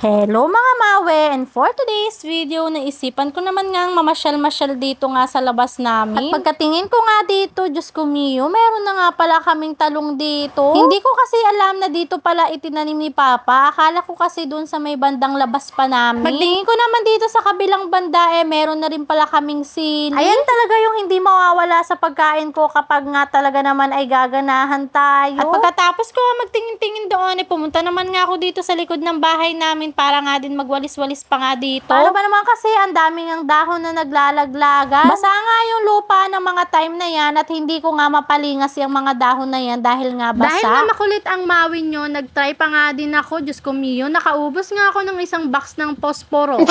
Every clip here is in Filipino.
Hello mga mawe! And for today's video, naisipan ko naman ngang mamasyal-masyal dito nga sa labas namin. At pagkatingin ko nga dito, Diyos ko Mio, meron na nga pala kaming talong dito. Hindi ko kasi alam na dito pala itinanim ni Papa. Akala ko kasi dun sa may bandang labas pa namin. Pagtingin ko naman dito sa kabilang banda, eh meron na rin pala kaming sili. Ayan talaga yung hindi mawawala sa pagkain ko kapag nga talaga naman ay gaganahan tayo. At pagkatapos ko nga magtingin-tingin doon, eh pumunta naman nga ako dito sa likod ng bahay namin para nga din magwalis-walis pa nga dito. Paano ba naman kasi ang daming ang dahon na naglalaglagan? Basa nga yung lupa ng mga time na yan at hindi ko nga mapalingas yung mga dahon na yan dahil nga basa. Dahil nga makulit ang mawin nyo, nagtry pa nga din ako, Diyos ko Mio, nakaubos nga ako ng isang box ng posporo.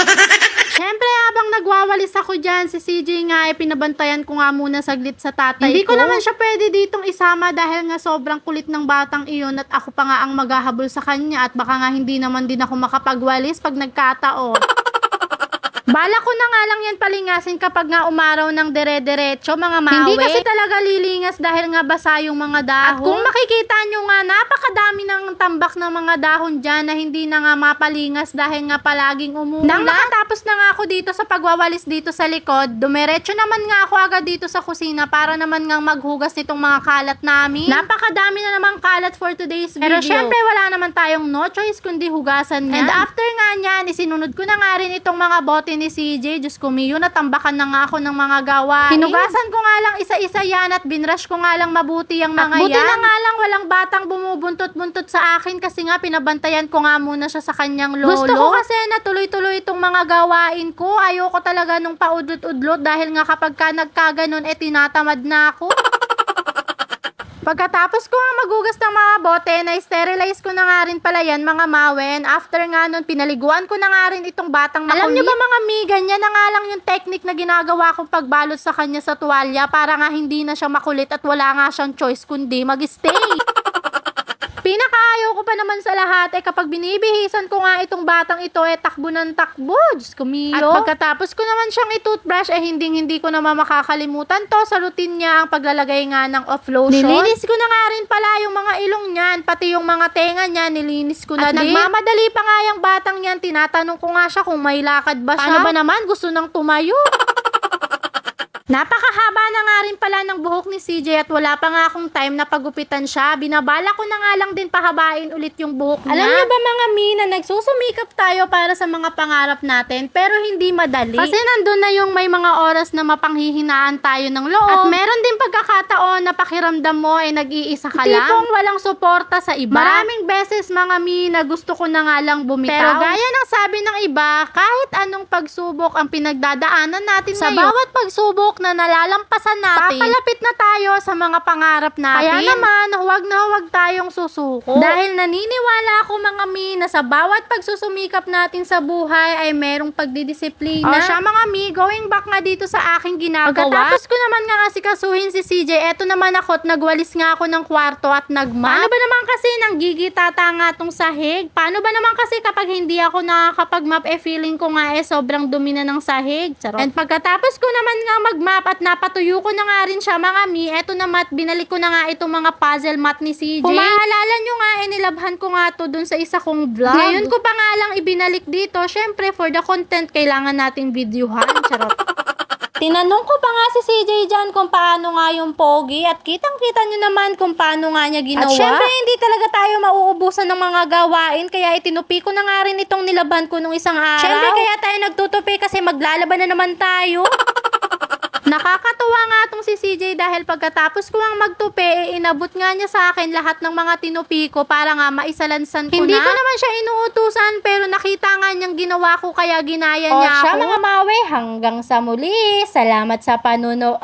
Siyempre, habang nagwawalis ako dyan, si CJ nga, eh, pinabantayan ko nga muna saglit sa tatay Hindi ko. ko naman siya pwede ditong isama dahil nga sobrang kulit ng batang iyon at ako pa nga ang maghahabol sa kanya at baka nga hindi naman din ako makapagwalis pag nagkataon. Bala ko na nga lang yan palingasin kapag nga umaraw ng dere-derecho, mga mawe. Hindi kasi talaga lilingas dahil nga basa yung mga dahon. At kung makikita nyo nga, napakadami ng tambak ng mga dahon dyan na hindi na nga mapalingas dahil nga palaging umuulan. Nang nakatapos na nga ako dito sa pagwawalis dito sa likod, dumiretso naman nga ako agad dito sa kusina para naman nga maghugas nitong mga kalat namin. Napakadami na naman kalat for today's video. Pero syempre wala naman tayong no choice kundi hugasan yan. And after nga niyan, isinunod ko na nga rin itong mga bote ni CJ. Diyos ko, Miyo, natambakan na nga ako ng mga gawain. Hinugasan ko nga lang isa-isa yan at binrush ko nga lang mabuti yung mga buti yan. na nga lang walang batang bumubuntot-buntot sa akin kasi nga pinabantayan ko nga muna siya sa kanyang lolo. Gusto ko kasi na tuloy-tuloy itong mga gawain ko. Ayoko talaga nung paudlot-udlot dahil nga kapag ka nagkaganon, eh tinatamad na ako. Pagkatapos ko nga magugas ng mga bote, na-sterilize ko na nga rin pala yan mga mawen. After nga nun, pinaliguan ko na nga rin itong batang makulit. Alam nyo ba mga mi, ganyan na nga lang yung technique na ginagawa kong pagbalot sa kanya sa tuwalya para nga hindi na siya makulit at wala nga siyang choice kundi mag-stay. Pinakaayaw pa naman sa lahat eh kapag binibihisan ko nga itong batang ito eh takbo ng takbo. Diyos ko Mio. At pagkatapos ko naman siyang i-toothbrush eh hindi hindi ko naman makakalimutan to sa routine niya ang paglalagay nga ng off lotion. Nilinis ko na nga rin pala yung mga ilong niyan pati yung mga tenga niya nilinis ko na At din. nagmamadali pa nga yung batang yan tinatanong ko nga siya kung may lakad ba siya. Paano ba naman gusto nang tumayo? Napakahaba na nga rin pala ng buhok ni CJ at wala pa nga akong time na pagupitan siya. Binabala ko na nga lang din pahabain ulit yung buhok niya. Alam niyo ba, mga Mina, nagsusumikap tayo para sa mga pangarap natin pero hindi madali. Kasi nandun na yung may mga oras na mapanghihinaan tayo ng loob. At meron din pagkakataon na pakiramdam mo ay nag-iisa ka lang. Tipong walang suporta sa iba. Maraming beses mga Mina gusto ko na nga lang bumitaw. Pero gaya ng sabi ng iba, kahit anong pagsubok ang pinagdadaanan natin Sa ngayon, bawat pagsubok na nalalampasan natin, papalapit na tayo sa mga pangarap natin. Kaya naman, huwag na huwag tayong susuko. Dahil naniniwala ako mga mi na sa bawat pagsusumikap natin sa buhay ay merong pagdidisiplina. O siya mga mi, going back nga dito sa aking ginagawa. Pagkatapos ko naman nga kasi kasuhin si CJ, eto naman ako at nagwalis nga ako ng kwarto at nagmap. Paano ba naman kasi nang gigitata nga tong sahig? Paano ba naman kasi kapag hindi ako nakakapag-map, eh feeling ko nga eh sobrang dumi na ng sahig. Charot. And pagkatapos ko naman nga mag-map at napatuyo ko na nga rin siya mga mi, eto na mat, binalik ko na nga itong mga puzzle mat ni CJ. Kung maalala nyo nga, eh nilabhan ko nga to dun sa isa kong vlog. Ngayon ko pa nga lang ibinalik dito, syempre for the content, kailangan natin videohan. Charot. Tinanong ko pa nga si CJ dyan kung paano nga yung pogi at kitang-kita nyo naman kung paano nga niya ginawa. At syempre, hindi talaga tayo mauubusan ng mga gawain kaya itinupi ko na nga rin itong nilaban ko nung isang araw. Syempre kaya tayo nagtutupi kasi maglalaban na naman tayo. Nakakatuwa nga tong si CJ dahil pagkatapos ko ang magtupi, eh, inabot nga niya sa akin lahat ng mga tinupi ko para nga maisalansan ko Hindi na. ko naman siya inuutusan pero nakita nga niyang ginawa ko kaya ginaya o niya siya ako. mga mawe, hanggang sa muli. Salamat sa panunood.